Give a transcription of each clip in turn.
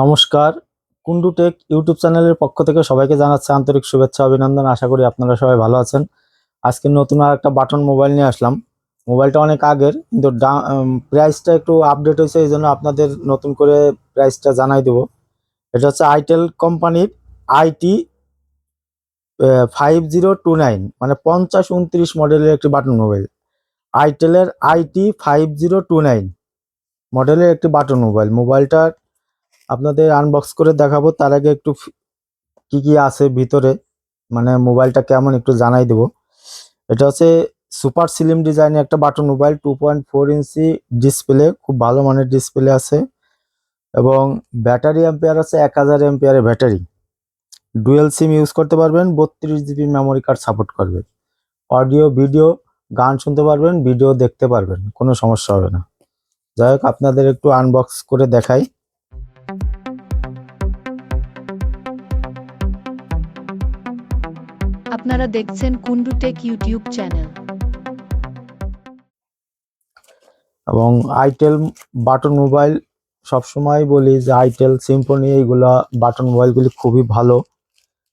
নমস্কার। Kundu tech YouTube চ্যানেলের পক্ষ থেকে সবাইকে জানাচ্ছে আন্তরিক শুভেচ্ছা, অভিনন্দন। আশা করি আপনারা সবাই ভালো আছেন। আজকে নতুন আর একটা বাটন মোবাইল নিয়ে আসলাম। মোবাইলটা অনেক আগের, কিন্তু প্রাইসটা একটু আপডেট হয়েছে, এই জন্য আপনাদের নতুন করে প্রাইসটা জানাই দেব। এটা হচ্ছে আইটেল কোম্পানির IT five zero two nine মানে পঞ্চাশ উনত্রিশ মডেলের একটি button mobile. আইটেলের IT five zero two nine মডেলের একটি বাটন মোবাইল। মোবাইলটার আপনাদের আনবক্স করে দেখাবো, তার আগে একটু কি কি আছে ভিতরে মানে মোবাইলটা কেমন একটু জানাই দেবো। এটা হচ্ছে সুপার স্লিম ডিজাইনের একটা button mobile two point four inch display খুব ভালো মানের ডিসপ্লে আছে। এবং ব্যাটারি অ্যাম্পিয়ার আছে এক হাজার অ্যাম্পিয়ারের ব্যাটারি ডুয়েল সিম ইউজ করতে পারবেন, বত্রিশ জিবি মেমোরি কার্ড সাপোর্ট করবে। অডিও ভিডিও গান শুনতে পারবেন ভিডিও দেখতে পারবেন, কোনো সমস্যা হবে না। যাই হোক, আপনাদের একটু আনবক্স করে দেখাই। আপনারা দেখছেন কুন্ডু টেক ইউটিউব চ্যানেল। এবং আইটেল বাটন মোবাইল সবসময় বলি যে আইটেল সিম্ফনি এইগুলা বাটন মোবাইলগুলি খুবই ভালো।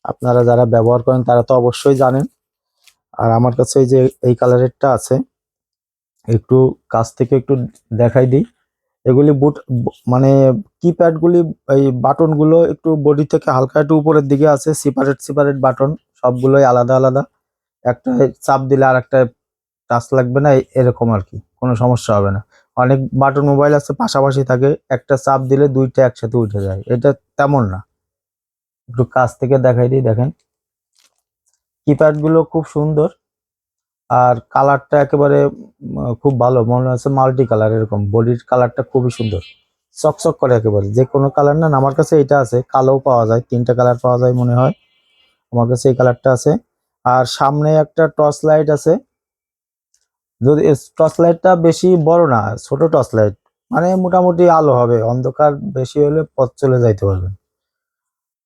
আপনারা যারা ব্যবহার করেন, তারা তো অবশ্যই জানেন। আর আমার কাছে এই যে, এই কালারেরটা আছে, একটু কাছ থেকে একটু দেখাই দিই। এগুলি বুট মানে কিপ্যাডগুলি এই বাটনগুলো একটু বডি থেকে হালকা একটু উপরের দিকে আছে সিপারেট সিপারেট বাটন। সবগুলোই আলাদা আলাদা। একটা চাপ দিলে আর একটা টাচ লাগবে না এরকম আর কি, কোনো সমস্যা হবে না। অনেক বাটন মোবাইল আছে, পাশাপাশি থাকে, একটা চাপ দিলে দুইটা একসাথে উঠে যায়, এটা তেমন না। একটু কাছ থেকে দেখাই দিই, দেখেন। কিপ্যাডগুলো খুব সুন্দর, আর কালারটা একেবারে খুব ভালো, মনে হচ্ছে মাল্টি কালার এরকম বডির কালারটা খুবই সুন্দর। চকচক করে একেবারে, যে কোনো কালার না আমার কাছে এটা আছে কালোও পাওয়া যায়, তিনটা কালার পাওয়া যায় মনে হয়। আমার কাছে এই কালারটা আছে। আর সামনে একটা টর্চ লাইট আছে। যদি টর্চ লাইটটা বেশি বড় না, ছোট টর্চ লাইট মানে মোটামুটি আলো হবে, অন্ধকার বেশি হলে পথ চলে যাইতে পারবেন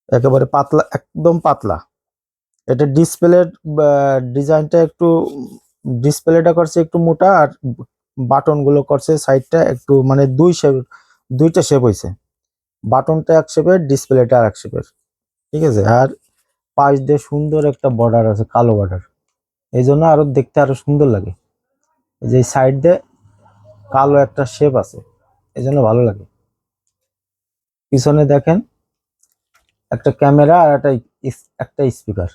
একেবারে পাতলা, একদম পাতলা। এটা ডিসপ্লের ডিজাইনটা একটু ডিসপ্লেটা করছে একটু মোটা আর বাটনগুলো করছে সাইডটা একটু মানে দুই শেপ দুইটা শেপ হয়েছে বাটনটা এক শেপের ডিসপ্লেটা আর এক শেপের ঠিক আছে? আর পাশ দিয়ে সুন্দর একটা বর্ডার আছে, কালো বর্ডার এই জন্য আরও দেখতে আরও সুন্দর লাগে। যে সাইড দিয়ে কালো একটা শেপ আছে, এই জন্য ভালো লাগে। পিছনে দেখেন একটা ক্যামেরা আর একটা একটা স্পিকার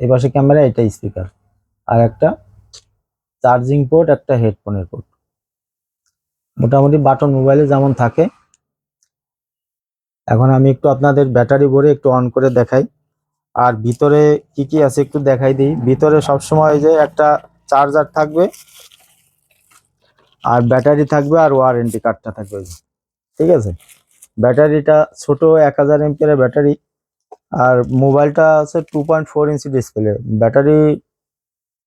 এই পাশে ক্যামেরা এটা স্পিকার আর একটা চার্জিং পোর্ট একটা হেডফোনের পোর্ট মোটামুটি বাটন মোবাইলে যেমন থাকে। এখন আমি একটু আপনাদের ব্যাটারি ভরে একটু অন করে দেখাই। আর ভিতরে কি কি আছে একটু দেখাই দিই। ভিতরে সবসময় যে একটা চার্জার থাকবে, আর ব্যাটারি থাকবে, আর ওয়ারেন্টি কার্ডটা থাকবে। ঠিক আছে? ব্যাটারিটা ছোট এক হাজার এমপিয়ারের ব্যাটারি আর মোবাইলটা আছে two point four inch display battery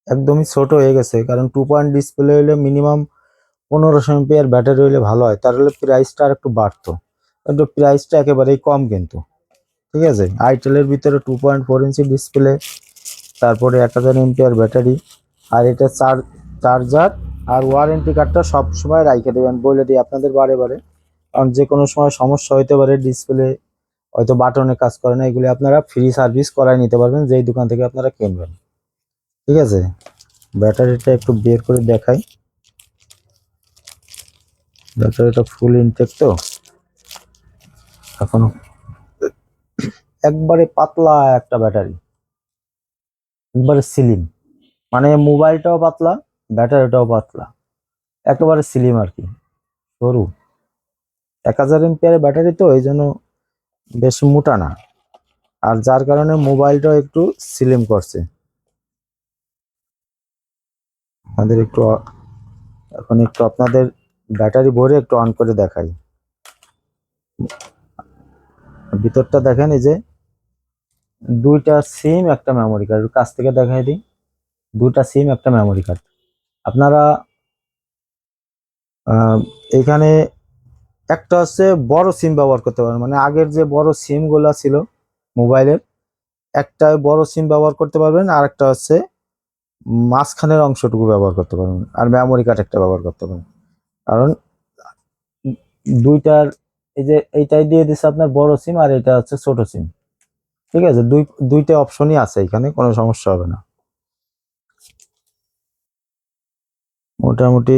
একদমই ছোট হয়ে গেছে, কারণ টু পয়েন্ট ডিসপ্লে হলে মিনিমাম পনেরোশো এমপিয়ার ব্যাটারি হলে ভালো হয় তাহলে প্রাইসটা আর একটু বাড়তো। কিন্তু প্রাইসটা একেবারেই কম কিন্তু। ঠিক আছে? আইটেলের ভিতরে two point four inch display তারপরে এক হাজার এমপিয়ার ব্যাটারি, আর এটা চার চার্জার আর ওয়ারেন্টি কার্ডটা সব সময় রাইখে দেবেন। বলে দিই আপনাদের বারে বারে, কারণ যে কোনো সময় সমস্যা হইতে পারে ডিসপ্লে হয়তো বাটনে কাজ করে না, এগুলি আপনারা ফ্রি সার্ভিস করাই নিতে পারবেন, যেই দোকান থেকে আপনারা কিনবেন। ঠিক আছে? ব্যাটারিটা একটু বের করে দেখাই। ব্যাটারিটা ফুল ইনটেক তো? এখনও একবারে পাতলা একটা ব্যাটারি। একবারে সিলিম মানে মোবাইলটাও পাতলা, ব্যাটারিটাও পাতলা। একেবারে সিলিম আর কি। সরু। এক হাজার এমপিয়ারের ব্যাটারি তো, এই জন্য বেশ মোটা না। আর যার কারণে মোবাইলটাও একটু সিলিম করছে। আমাদের একটু এখন একটু আপনাদের ব্যাটারি ভরে একটু অন করে দেখাই। ভিতরটা দেখেন, এই যে দুইটা সিম একটা মেমোরি কার্ড কাছ থেকে দেখাই দিই। দুইটা সিম একটা মেমোরি কার্ড আপনারা এখানে একটা হচ্ছে বড় সিম ব্যবহার করতে পারেন। মানে আগের যে বড় সিমগুলা ছিল মোবাইলের, একটা বড় সিম ব্যবহার করতে পারবেন, আর একটা হচ্ছে মাঝখানের অংশটুকু ব্যবহার করতে পারবেন। আর মেমোরি কার্ড একটা ব্যবহার করতে পারবেন। কারণ দুইটার, এই যে এইটাই দিয়ে দিছে আপনার বড় সিম আর এটা হচ্ছে ছোট সিম ঠিক আছে? দুই, দুইটা অপশনই আছে এখানে, কোনো সমস্যা হবে না। মোটামুটি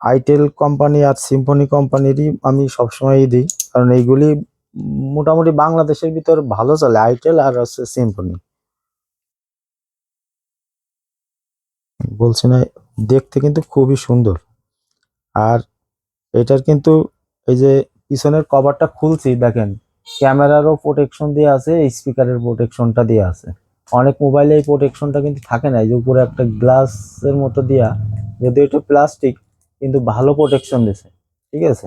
আইটেল কোম্পানি আর সিম্ফনি কোম্পানিরই আমি সবসময়ই দিই, কারণ এইগুলি মোটামুটি বাংলাদেশের ভিতর ভালো চলে আইটেল আর হচ্ছে সিম্ফনি বলছি না, দেখতে কিন্তু খুবই সুন্দর। আর এটার কিন্তু এই যে পিছনের কভারটা খুলছি, দেখেন ক্যামেরারও প্রোটেকশন দিয়ে আছে স্পিকারের প্রোটেকশনটা দিয়ে আছে। অনেক মোবাইলে এই প্রোটেকশনটা কিন্তু থাকে না যে উপরে একটা গ্লাসের মতো দেয়া, যদিও এটা প্লাস্টিক কিন্তু ভালো প্রোটেকশন দিছে, ঠিক আছে?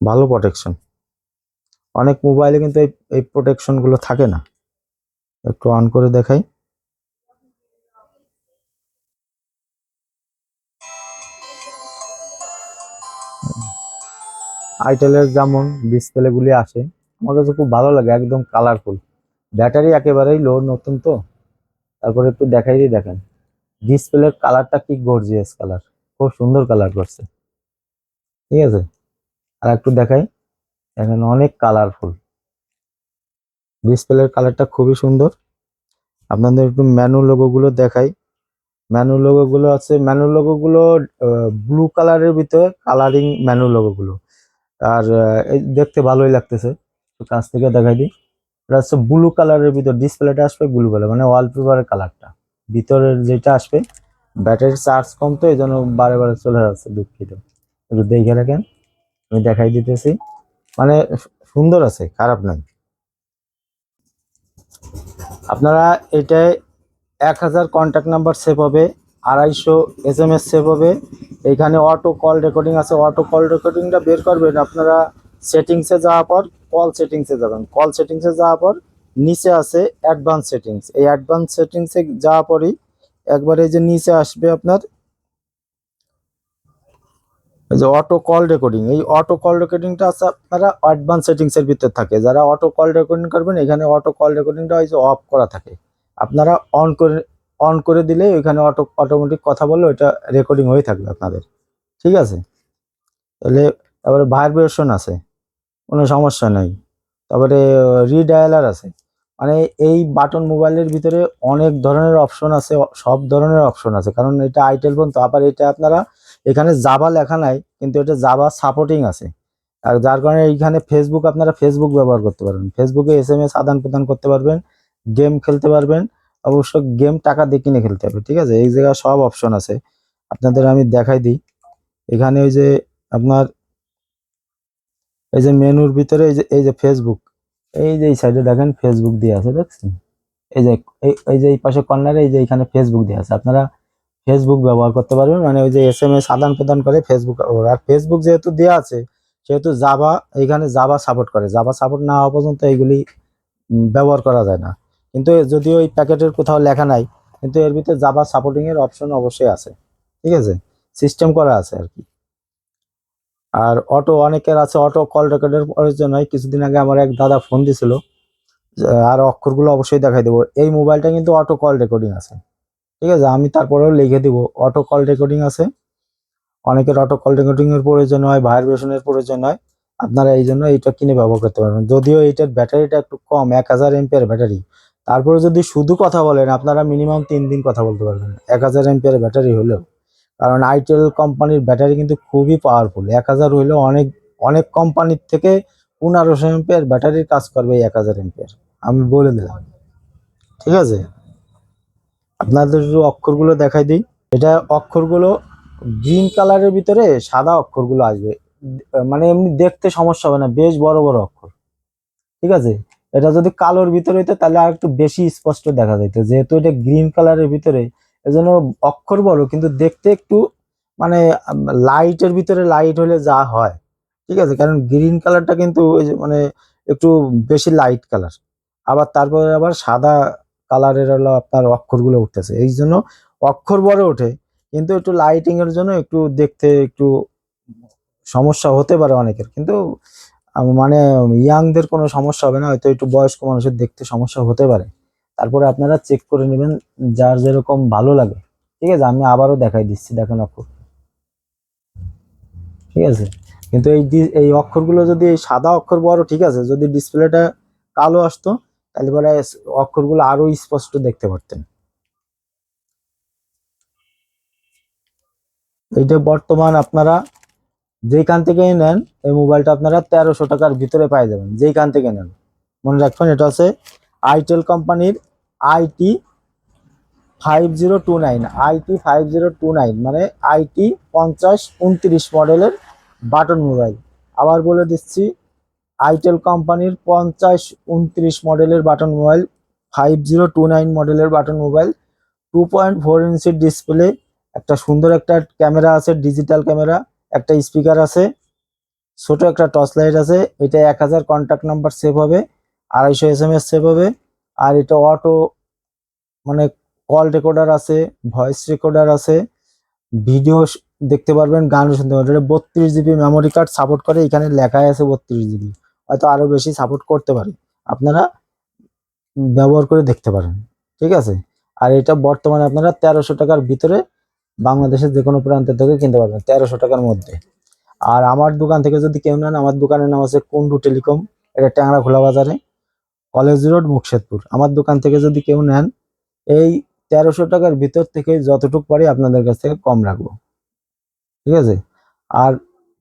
ভালো প্রোটেকশন অনেক মোবাইলে কিন্তু এই এই প্রোটেকশনগুলো থাকে না। একটু অন করে দেখাই। আইটেলের যেমন ডিসপ্লে গুলি আসে, আমার কাছে খুব ভালো লাগে, একদম কালারফুল ব্যাটারি একেবারেই লো নতুন তো। তারপরে একটু দেখাই দিয়ে দেখেন। ডিসপ্লের কালারটা কি গর্জিয়াস কালার খুব সুন্দর কালার করছে। ঠিক আছে? আর একটু দেখাই। এখানে অনেক কালারফুল ডিসপ্লের কালারটা খুবই সুন্দর। আপনাদের একটু ম্যানু লোগোগুলো দেখাই। ম্যানু লোগোগুলো আছে ম্যানু লোগোগুলো ব্লু কালারের ভিতরে কালারিং ম্যানু লোগোগুলো আর দেখতে ভালোই লাগতেছে। তো কাছ থেকে দেখাই দিই। এটা হচ্ছে ব্লু কালারের ভিতর ডিসপ্লেটা আসবে ব্লু কালার মানে ওয়ালপেপারের কালারটা ভিতরের যেটা আসবে ব্যাটারির চার্জ কম তো এই জন্য বারে বারে চলে যাচ্ছে দুঃখিত। একটু দেখে রাখেন, আমি দেখাই দিতেছি। মানে সুন্দর আছে, খারাপ নয় আপনারা এটায় এক হাজার কন্ট্যাক্ট নাম্বার সেভ হবে। আড়াইশো এস এম এস সেভ হবে। এখানে অটো কল রেকর্ডিং আছে। অটো কল রেকর্ডিংটা বের করবেন আপনারা সেটিংসে যাওয়ার পর কল সেটিংসে যাবেন। কল সেটিংসে যাওয়ার পর নিচে আছে অ্যাডভান্স সেটিংস এই অ্যাডভান্স সেটিংসে যাওয়ার পরই একবারে এই যে নিচে আসবে আপনার যে অটো কল রেকর্ডিং এই অটো কল রেকর্ডিংটা আছে আপনারা অ্যাডভান্স সেটিংসের ভিতরে থাকে। যারা অটো কল রেকর্ডিং করবেন, এখানে অটো কল রেকর্ডিংটা ওই যে অফ করা থাকে। আপনারা অন করে অন করে দিলে ওইখানে অটো অটোমেটিক কথা বললে ওইটা রেকর্ডিং হয়ে থাকবে আপনাদের। ঠিক আছে? তাহলে তারপরে ভাইব্রেশন আছে, কোনো সমস্যা নেই। তারপরে রিডায়ালার আছে। মানে এই বাটন মোবাইলের ভিতরে অনেক ধরনের অপশন আছে সব ধরনের অপশন আছে। কারণ এটা আইটেল ফোন তো আবার এটা আপনারা এখানে জাভা লেখা নাই, কিন্তু এটা জাভা সাপোর্টিং আছে। আর যার কারণে এইখানে ফেসবুক আপনারা ফেসবুক ব্যবহার করতে পারবেন। ফেসবুকে এস এম এস আদান প্রদান করতে পারবেন গেম খেলতে পারবেন অবশ্য গেম টাকা দিয়ে কিনে খেলতে হবে, ঠিক আছে? এই জায়গায় সব অপশন আছে। আপনাদের আমি দেখাই দিই। এখানে ওই যে আপনার এই যে মেনুর ভিতরে এই যে এই যে ফেসবুক এই যে এই সাইডে দেখেন ফেসবুক দিয়ে আছে, দেখছেন? এই যে এই যে এই পাশে কর্নারে এই যে এখানে ফেসবুক দিয়ে আছে। আপনারা ফেসবুক ব্যবহার করতে পারবেন। মানে ওই যে এস এম এস আদান প্রদান করে ফেসবুক আর ফেসবুক যেহেতু দেওয়া আছে, সেহেতু জাভা এখানে জাভা সাপোর্ট করে। জাভা সাপোর্ট না হওয়া পর্যন্ত এইগুলি ব্যবহার করা যায় না। কিন্তু যদিও ওই প্যাকেটের কোথাও লেখা নাই, কিন্তু এর ভিতরে জাভা সাপোর্টিং এর অপশন অবশ্যই আছে, ঠিক আছে? সিস্টেম করা আছে আর কি। আর অটো অনেকের আছে অটো কল রেকর্ডের প্রয়োজন হয়। কিছুদিন আগে আমার এক দাদা ফোন দিছিল আর অক্ষরগুলো অবশ্যই দেখাই দেবো। এই মোবাইলটা কিন্তু অটো কল রেকর্ডিং আছে, ঠিক আছে? আমি তারপরেও লিখে দিব অটো কল রেকর্ডিং আছে। অনেকের অটো কল রেকর্ডিং এর প্রয়োজন হয় ভাইব্রেশনের প্রয়োজন হয়। আপনারা এই জন্য এইটা কিনে ব্যবহার করতে পারবেন। যদিও এইটার ব্যাটারিটা একটু কম, এক হাজার এমপিয়ার ব্যাটারি। তারপরে যদি শুধু কথা বলেন, আপনারা মিনিমাম তিন দিন কথা বলতে পারবেন। এক হাজার এমপিয়ার ব্যাটারি হলেও। কারণ আইটেল কোম্পানির ব্যাটারি কিন্তু খুবই পাওয়ারফুল এক হাজার হইলেও অনেক অনেক কোম্পানির থেকে পনেরোশো এমপিয়ার ব্যাটারির কাজ করবে এক হাজার এমপিয়ার আমি বলে দিলাম। ঠিক আছে? আপনাদের অক্ষরগুলো দেখাই দিই। এটা অক্ষরগুলো গ্রিন কালারের ভিতরে সাদা অক্ষরগুলো আসবে। মানে এমনি দেখতে সমস্যা হবে না, বেশ বড় বড় অক্ষর। ঠিক আছে? এটা যদি কালোর ভিতরে হইতো, তাহলে আর একটু বেশি স্পষ্ট দেখা যেত যেহেতু এটা গ্রিন কালারের ভিতরে, এজন্য অক্ষর বড়, কিন্তু দেখতে একটু মানে লাইটের ভিতরে লাইট হলে যা হয়। ঠিক আছে? কারণ গ্রিন কালারটা কিন্তু মানে একটু বেশি লাইট কালার। আবার তারপরে আবার সাদা কালারের হলো আপনার অক্ষরগুলো উঠতেছে। এই জন্য অক্ষর বড় ওঠে, কিন্তু একটু লাইটিংয়ের জন্য একটু দেখতে একটু সমস্যা হতে পারে অনেকের। কিন্তু মানে ইয়াংদের কোনো সমস্যা হবে না, হয়তো একটু বয়স্ক মানুষের দেখতে সমস্যা হতে পারে। তারপরে আপনারা চেক করে নেবেন যার যেরকম ভালো লাগে। ঠিক আছে? আমি আবারও দেখাই দিচ্ছি, দেখেন অক্ষর। ঠিক আছে? কিন্তু এই এই অক্ষরগুলো যদি সাদা অক্ষর বড়, ঠিক আছে? যদি ডিসপ্লেটা কালো আসতো, তাহলে পরে অক্ষরগুলো আরও স্পষ্ট দেখতে পারতেন। এইটা বর্তমান আপনারা যেখান থেকেই নেন, এই মোবাইলটা আপনারা তেরোশো টাকার ভিতরে পাই যাবেন যেখান থেকে নেন। মনে রাখবেন, এটা হচ্ছে আইটেল কোম্পানির IT five zero two nine IT five zero two nine মানে আইটি পঞ্চাশ উনত্রিশ মডেলের বাটন মোবাইল। আবার বলে দিচ্ছি আইটেল কোম্পানির পঞ্চাশ উনত্রিশ মডেলের button mobile five zero two nine মডেলের button mobile two point four ইঞ্চির ডিসপ্লে একটা সুন্দর একটা ক্যামেরা আছে ডিজিটাল ক্যামেরা একটা স্পিকার আছে, ছোট একটা টর্চ লাইট আছে, এটা এক হাজার কন্ট্যাক্ট নাম্বার সেভ হবে, আড়াইশো এস এম এস সেভ হবে, আর এটা অটো মানে কল রেকর্ডার আছে ভয়েস রেকর্ডার আছে ভিডিও দেখতে পারবেন গানও শুনতে পারবেন, এটা বত্রিশ জিবি মেমোরি কার্ড সাপোর্ট করে, এখানে লেখাই আছে বত্রিশ জিবি হয়তো আরও বেশি সাপোর্ট করতে পারে, আপনারা ব্যবহার করে দেখতে পারেন, ঠিক আছে? আর এটা বর্তমানে আপনারা তেরোশো টাকার ভিতরে বাংলাদেশের যে কোনো প্রান্ত থেকে কিনতে পারবেন তেরোশো টাকার মধ্যে। আর আমার দোকান থেকে যদি কেউ নেন, আমার দোকানের নাম আছে কুন্ডু টেলিকম, এটা ট্যাংরা খোলা বাজারে, কলেজ রোড, মুকশেদপুর। আমার দোকান থেকে যদি কেউ নেন, এই তেরোশো টাকার ভিতর থেকে যতটুক পারি আপনাদের কাছ থেকে কম রাখব। ঠিক আছে? আর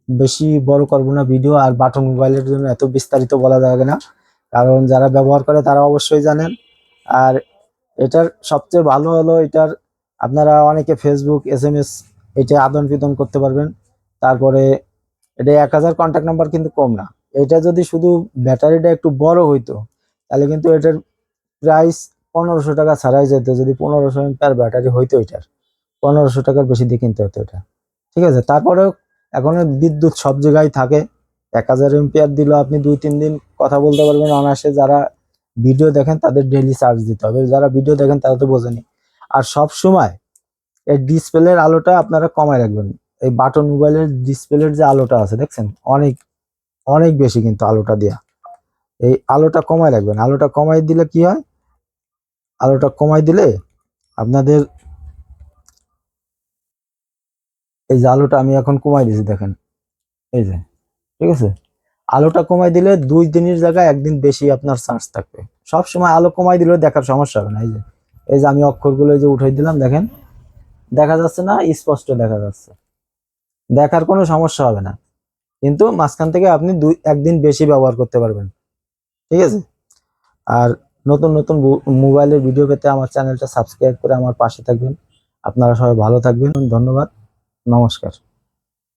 বেশি বড় করব না ভিডিও আর বাটন মোবাইলের জন্য এত বিস্তারিত বলা যাবে না। কারণ যারা ব্যবহার করে তারা অবশ্যই জানেন। আর এটার সবচেয়ে ভালো হলো এটার আপনারা অনেকে ফেসবুক এস এম এস এটা আদান প্রদান করতে পারবেন। তারপরে এটা এক হাজার কন্ট্যাক্ট নাম্বার কিন্তু কম না। এটা যদি শুধু ব্যাটারিটা একটু বড় হইতো, তাহলে কিন্তু এটার প্রাইস পনেরোশো টাকা ছাড়াই যেত, যদি পনেরোশো এমপিআর ব্যাটারি হইতো এটার। পনেরোশো টাকার বেশি দিয়ে কিনতে হতো এটা। ঠিক আছে? তারপরেও এখন বিদ্যুৎ সব জায়গায় থাকে। এক হাজার এমপিআর দিল আপনি দুই, তিন দিন কথা বলতে পারবেন। অনায়াসে যারা ভিডিও দেখেন, তাদের ডেলি চার্জ দিতে হবে। যারা ভিডিও দেখেন, তারা তো বোঝেনি। আর সব সময় এই ডিসপ্লের আলোটা আপনারা কমায় রাখবেন। এই বাটন মোবাইলের ডিসপ্লের যে আলোটা আছে, দেখছেন? অনেক অনেক বেশি কিন্তু আলোটা দেয়া। এই আলোটা কমায় রাখবেন। আলোটা কমাই দিলে কি হয়? আলোটা কমাই দিলে আপনাদের এই যে আলোটা আমি এখন কমাই দিয়েছি, দেখেন। এই যে, ঠিক আছে? আলোটা কমাই দিলে দুই দিনের জায়গায় একদিন বেশি আপনার চার্জ থাকবে। সব সময় আলো কমাই দিলেও দেখার সমস্যা হবে না, এই যে। এই যে আমি অক্ষরগুলো এই যে উঠাই দিলাম, দেখেন। দেখা যাচ্ছে না, স্পষ্ট দেখা যাচ্ছে। দেখার কোনো সমস্যা হবে না। কিন্তু মাঝখান থেকে আপনি দুই, একদিন বেশি ব্যবহার করতে পারবেন। ঠিক আছে? আর নতুন নতুন মোবাইলের ভিডিও পেতে আমার চ্যানেলটা সাবস্ক্রাইব করে আমার পাশে থাকবেন। আপনারা সবাই ভালো থাকবেন। ধন্যবাদ। নমস্কার।